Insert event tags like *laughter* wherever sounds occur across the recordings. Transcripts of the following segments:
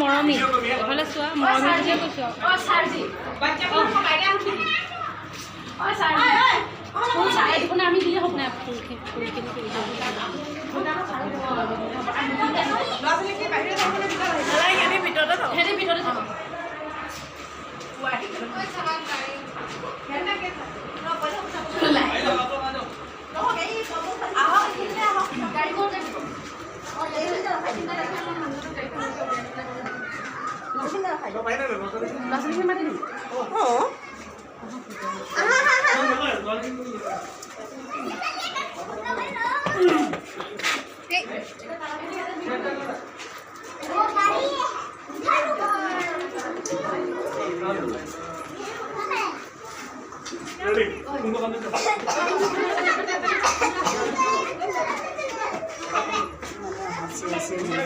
মৰমী। এইফালে চোৱা মৰমী বুলিয়ে কৈছোঁ আমি দিলে হ'ব। নাই ফুলখিনি ফুলখিনি ল'ৰা ছোৱালীখিনি মাতি দিম গামোচা এটা আনিলে ভাল আছিলে ন ভাল আছিলে গামোচা নাই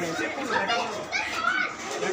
বাৰু আনিব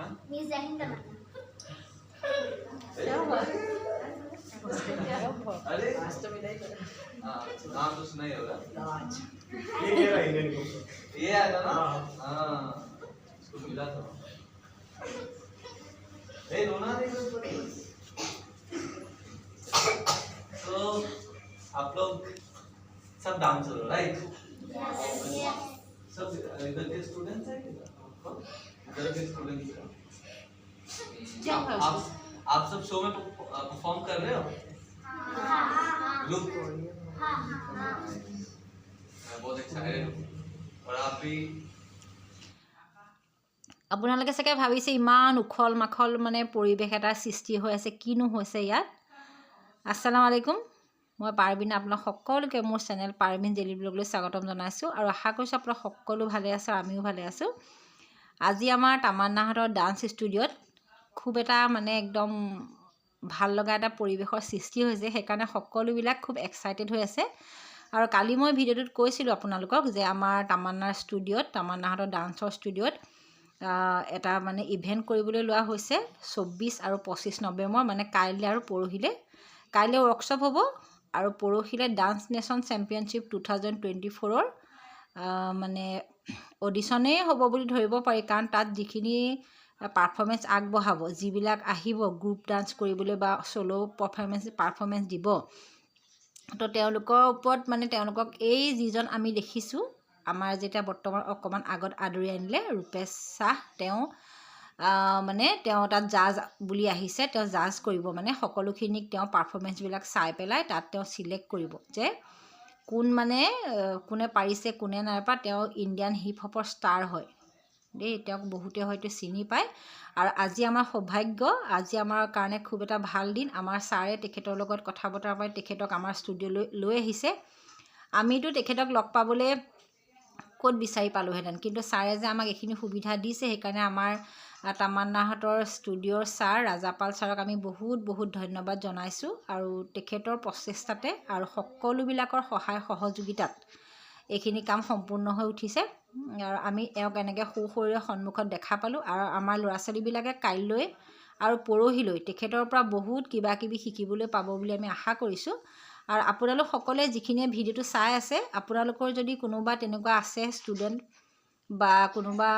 है? हाँ? हाँ नाम। तो सुना ही होगा। ये ये रहा इंडियन को। ये आया था ना? हाँ। हाँ उसको मिला था। ए रोना नहीं तो तो आप लोग सब डांसर हो राइट सब इधर के स्टूडेंट्स हैं किधर इधर के स्टूडेंट्स हैं आप आप- आप सब शो में परफॉर्म कर रहे हो ग्रुप मैं बहुत एक्साइटेड हूँ और आप भी আপোনালোকে চাগে ভাবিছে ইমান উখল মাখল মানে পৰিৱেশ এটাৰ সৃষ্টি হৈ আছে কিনো হৈছে ইয়াত আসসালামু আলাইকুম মই পাৰবিন আপোনাক সকলোকে মোৰ চেনেল পাৰবিন জেলি ব্লগলৈ স্বাগতম জনাইছোঁ আৰু আশা কৰিছোঁ আপোনালোক সকলো ভালে আছে আৰু আমিও ভালে আছোঁ আজি আমাৰ তামান্নাহঁতৰ ডান্স ষ্টুডিঅ'ত খুব এটা মানে একদম ভাল লগা এটা পৰিৱেশৰ সৃষ্টি হৈছে সেইকাৰণে সকলোবিলাক খুব এক্সাইটেড হৈ আছে। আৰু কালি মই ভিডিঅ'টোত কৈছিলোঁ আপোনালোকক যে আমাৰ তামান্নাৰ ষ্টুডিঅ'ত তামান্নাহঁতৰ ডান্সৰ ষ্টুডিঅ'ত এটা মানে ইভেণ্ট কৰিবলৈ লোৱা হৈছে চৌব্বিছ আৰু পঁচিছ নৱেম্বৰ মানে কাইলৈ আৰু পৰহিলৈ। কাইলৈ ৱৰ্কশ্বপ হ'ব আৰু পৰহিলৈ dance nation championship two thousand twenty ফ'ৰৰ মানে অডিশ্যনেই হ'ব বুলি ধৰিব পাৰি কাৰণ তাত যিখিনি পাৰফৰ্মেঞ্চ আগবঢ়াব যিবিলাক আহিব গ্ৰুপ ডান্স কৰিবলৈ বা চ'ল' পাৰফৰ্মেঞ্চ পাৰফৰ্মেঞ্চ দিব তো তেওঁলোকৰ ওপৰত মানে তেওঁলোকক এই যিজন আমি দেখিছোঁ আমাৰ যেতিয়া বৰ্তমান অকণমান আগত আদৰি আনিলে ৰূপেশ শ্বাহ তেওঁ মানে তেওঁ তাত জাজ বুলি আহিছে তেওঁ জাজ কৰিব মানে সকলোখিনিক তেওঁ পাৰফৰ্মেঞ্চবিলাক চাই পেলাই তাত তেওঁ চিলেক্ট কৰিব যে কোন মানে কোনে পাৰিছে কোনে নাই পৰা তেওঁ ইণ্ডিয়ান হিপ হপৰ ষ্টাৰ হয়। দেই তেওঁক বহুতে হয়তো চিনি পায়। আৰু আজি আমাৰ সৌভাগ্য আজি আমাৰ কাৰণে খুব এটা ভাল দিন। আমাৰ ছাৰে তেখেতৰ লগত কথা বতৰা পাই তেখেতক আমাৰ ষ্টুডিঅ'লৈ লৈ আহিছে। আমিতো তেখেতক লগ পাবলৈ ক'ত বিচাৰি পালোঁহেঁতেন? কিন্তু ছাৰে যে আমাক এইখিনি সুবিধা দিছে সেইকাৰণে আমাৰ তামান্নাহঁতৰ ষ্টুডিঅ'ৰ ছাৰ ৰাজাপাল ছাৰক আমি বহুত বহুত ধন্যবাদ জনাইছোঁ আৰু তেখেতৰ প্ৰচেষ্টাতে আৰু সকলোবিলাকৰ সহায় সহযোগিতাত এইখিনি কাম সম্পূৰ্ণ হৈ উঠিছে। আৰু আমি এওঁক এনেকৈ সু শৰীৰৰ সন্মুখত দেখা পালোঁ আৰু আমাৰ ল'ৰা ছোৱালীবিলাকে কাইলৈ আৰু পৰহিলৈ তেখেতৰ পৰা বহুত কিবা কিবি শিকিবলৈ পাব বুলি আমি আশা কৰিছোঁ। আৰু আপোনালোক সকলোৱে যিখিনিয়ে ভিডিঅ'টো চাই আছে আপোনালোকৰ যদি কোনোবা তেনেকুৱা আছে ষ্টুডেণ্ট বা কোনোবা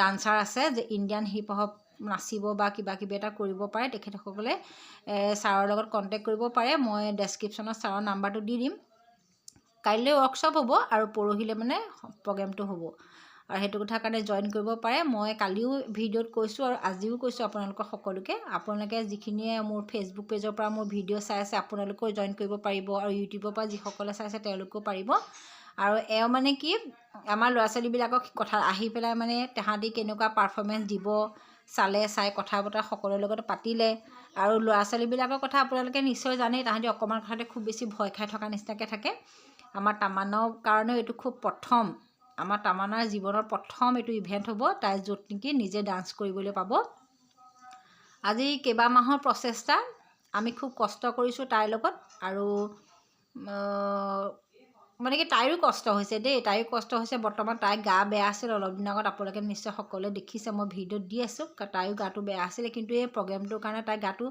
ডান্সাৰ আছে যে ইণ্ডিয়ান হিপ হপ নাচিব বা কিবা কিবি এটা কৰিব পাৰে তেখেতসকলে ছাৰৰ লগত কণ্টেক্ট কৰিব পাৰে। মই ডেছক্ৰিপশ্যনত ছাৰৰ নাম্বাৰটো দি দিম। কাইলৈ ৱৰ্কশ্বপ হ'ব আৰু পৰহিলৈ মানে প্ৰগ্ৰেমটো হ'ব। আৰু সেইটো কথাৰ কাৰণে জইন কৰিব পাৰে। মই কালিও ভিডিঅ'ত কৈছোঁ আৰু আজিও কৈছোঁ আপোনালোকক সকলোকে। আপোনালোকে যিখিনিয়ে মোৰ ফেচবুক পেজৰ পৰা মোৰ ভিডিঅ' চাই আছে আপোনালোকেও জইন কৰিব পাৰিব আৰু ইউটিউবৰ পৰা যিসকলে চাইছে তেওঁলোকেও পাৰিব। আৰু এওঁ মানে কি আমাৰ ল'ৰা ছোৱালীবিলাকক কথা আহি পেলাই মানে তাহাঁতি কেনেকুৱা পাৰফৰ্মেঞ্চ দিব চালে চাই কথা বতৰা সকলোৰে লগত পাতিলে। আৰু ল'ৰা ছোৱালীবিলাকৰ কথা আপোনালোকে নিশ্চয় জানেই তাহাঁতি অকণমান কথাতে খুব বেছি ভয় খাই থকা নিচিনাকৈ থাকে। আমাৰ তামান্নাৰ কাৰণেও এইটো খুব প্ৰথম আমাৰ তামান্নাৰ জীৱনৰ প্ৰথম এইটো ইভেণ্ট হ'ব তাই য'ত নেকি নিজে ডান্স কৰিবলৈ পাব। আজি কেইবামাহৰ প্ৰচেষ্টা আমি খুব কষ্ট কৰিছোঁ তাইৰ লগত আৰু মানে কি তাইৰো কষ্ট হৈছে দেই তাইৰো কষ্ট হৈছে বৰ্তমান তাইৰ গা বেয়া আছিল অলপ দিনৰ আগত আপোনালোকে নিশ্চয় সকলোৱে দেখিছে মই ভিডিঅ'ত দি আছোঁ তাইৰো গাটো বেয়া আছিলে কিন্তু এই প্ৰগ্ৰেমটোৰ কাৰণে তাইৰ গাটো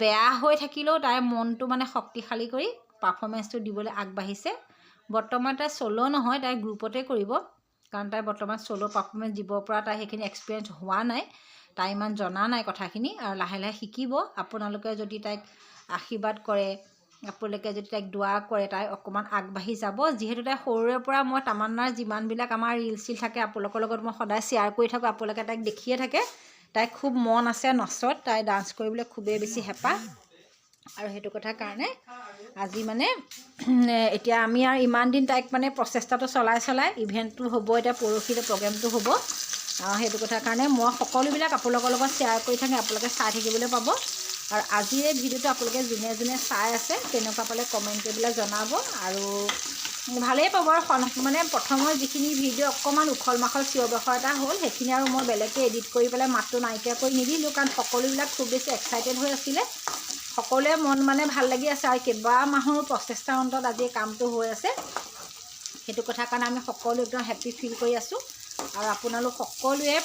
বেয়া হৈ থাকিলেও তাইৰ মনটো মানে শক্তিশালী কৰি পাৰফৰ্মেঞ্চটো দিবলৈ আগবাঢ়িছে। বৰ্তমান তাই চ'ল' নহয় তাই গ্ৰুপতে কৰিব কাৰণ তাই বৰ্তমান চ'ল' পাৰফৰ্মেঞ্চ দিব পৰা তাই সেইখিনি এক্সপিৰিয়েঞ্চ হোৱা নাই তাই ইমান জনা নাই কথাখিনি আৰু লাহে লাহে শিকিব। আপোনালোকে যদি তাইক আশীৰ্বাদ কৰে আপোনালোকে যদি তাইক দোৱা কৰে তাই অকণমান আগবাঢ়ি যাব। যিহেতু তাই সৰুৰে পৰা মই তামান্নাৰ যিমানবিলাক আমাৰ ৰিল চিল থাকে আপোনালোকৰ লগত মই সদায় শ্বেয়াৰ কৰি থাকোঁ আপোনালোকে তাইক দেখিয়ে থাকে। তাইৰ খুব মন আছে নচত তাই ডান্স কৰিবলৈ খুবেই বেছি হেঁপাহ। আৰু সেইটো কথাৰ কাৰণে আজি মানে *clears throat* এতিয়া আমি আৰু ইমান দিন তাইক মানে প্ৰচেষ্টাটো চলাই চলাই ইভেণ্টটো হ'ব এতিয়া পৰহিলৈ প্ৰগ্ৰেমটো হ'ব। সেইটো কথাৰ কাৰণে মই সকলোবিলাক আপোনালোকৰ লগত শ্বেয়াৰ কৰি থাকি আপোনালোকে চাই থাকিবলৈ পাব। আৰু আজিৰ এই ভিডিঅ'টো আপোনালোকে যোনে যোনে চাই আছে তেনেকুৱা পালে কমেণ্ট কৰি পেলাই জনাব আৰু ভালেই পাব আৰু মানে প্ৰথমৰ যিখিনি ভিডিঅ' অকণমান উখল মাখল চিঞৰ বাখৰ এটা হ'ল সেইখিনি আৰু মই বেলেগকৈ এডিট কৰি পেলাই মাতটো নাইকিয়া কৰি নিদিলোঁ কাৰণ সকলোবিলাক খুব বেছি এক্সাইটেড হৈ আছিলে। সকলোৱে মন মানে ভাল লাগি আছে আৰু কেইবা মাহৰ প্ৰচেষ্টাৰ অন্তত আজি কামটো হৈ আছে। সেইটো কথাৰ কাৰণে আমি সকলো একদম হেপ্পী ফিল কৰি আছোঁ। আৰু আপোনালোক সকলোৱে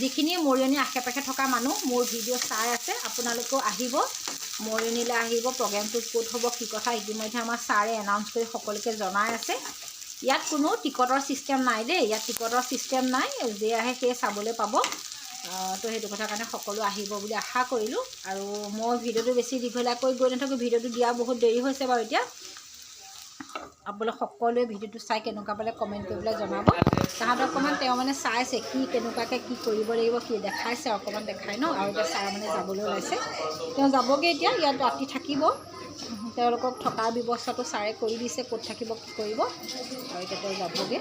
যিখিনি মৰিয়নি আশে পাশে থকা মানুহ মোৰ ভিডিঅ' চাই আছে আপোনালোকেও আহিব। মৰিয়নিলৈ আহিব প্ৰগ্ৰেমটো ক'ত হ'ব কি কথা ইতিমধ্যে আমাৰ ছাৰে এনাউন্স কৰি সকলোকে জনাই আছে। ইয়াত কোনো টিকটৰ ছিষ্টেম নাই দেই ইয়াত টিকটৰ ছিষ্টেম নাই যে আহে সেয়ে চাবলৈ পাব। তো সেইটো কথাৰ কাৰণে সকলো আহিব বুলি আশা কৰিলোঁ। আৰু মই ভিডিঅ'টো বেছি দীঘলীয়া কৰি গৈ নাথাকোঁ ভিডিঅ'টো দিয়া বহুত দেৰি হৈছে বাৰু এতিয়া। আপোনালোক সকলোৱে ভিডিঅ'টো চাই কেনেকুৱা পালে কমেণ্ট কৰি পেলাই জনাব। তাহাঁতক অকণমান তেওঁ মানে চাইছে কি কেনেকুৱাকৈ কি কৰিব লাগিব, কি দেখাইছে, অকণমান দেখাই ন। আৰু এতিয়া ছাৰ মানে যাবলৈ ওলাইছে। তেওঁ যাবগৈ এতিয়া, ইয়াত ৰাতি থাকিব। তেওঁলোকক থকাৰ ব্যৱস্থাটো ছাৰে কৰি দিছে, ক'ত থাকিব, কি কৰিব। আৰু এতিয়া তেওঁ যাবগৈ।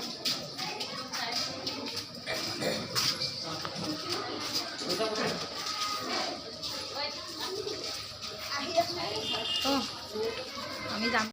অঁ, আমি যাম।